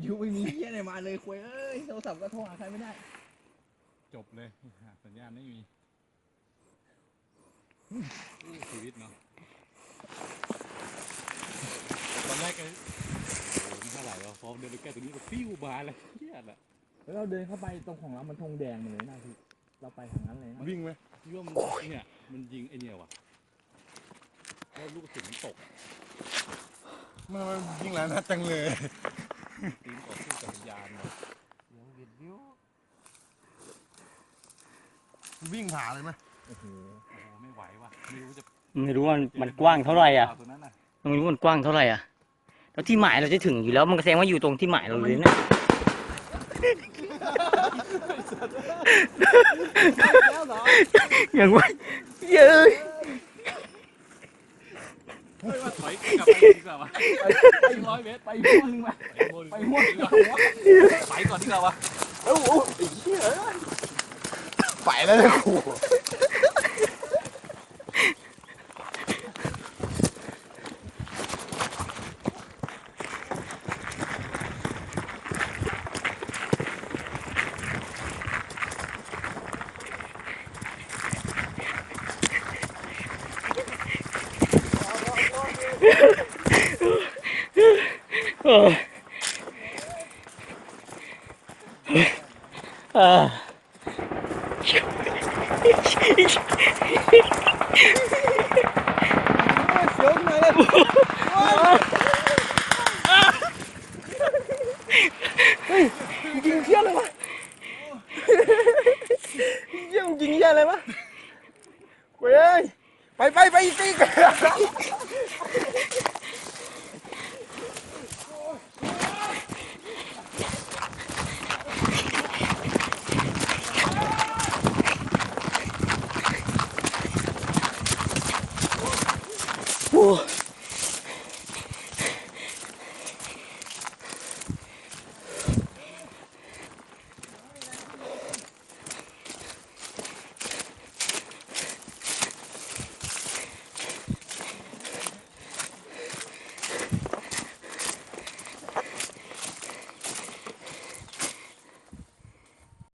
ยูไม่มีเฮียอะไรมาเลยคุยเอ้ยโทรศัพท์ก็โทรหาใครไม่ได้ จบเลยหาสัญญาณไม่มีชีวิตเนาะตอนแรกก็โอ้โหนี่เท่าไหร่วะพอเดินไปใกล้ตรงนี้ก็ปิ้วมาเลยเครียดอะแล้วเราเดินเข้าไปตรงของเรามันธงแดงหมดเลยนะพี่เราไปทางนั้นเลยนะวิ่งไหมพี่ว่ามันเนี่ยมันยิงไอเนี่ยว่ะแล้วลูกกระสุนมันตกไมันวิ่งแล้วนัดจังเลย ตีนต่อสู้กับวิญญาณเนาะวิ่งผ่าเลยไหมโอ้โหโอ้โหไม่ไหวว่ะไม่รู้จะไม่รู้ว่ามันมันกว้างเท่าไหร่อะตัวนั้นน่ะไม่รู้มันกว้างเท่าไหร่อะแล้วที่หมายเราจะถึงอยู่แล้วมันก็แสดงว่าอยู่ตรงที่หมายเราเลยนะแล้วเหรออย่างว่าเย้ยเฮ้ยว่าถอย กลับไปดีกว่าวะไปร้อยเมตรไปห้วนึงมาไปมั่วดีกว่าไปก่อนดีกว่าวะเอ้าโอ้ไอ้เหี้ยไปแล้วเนี่ยขู่เออเออเสียวขึ้นมาเลยยิ งเชี่ยเลยวะยิงยิงเชี่ยอะไร cool.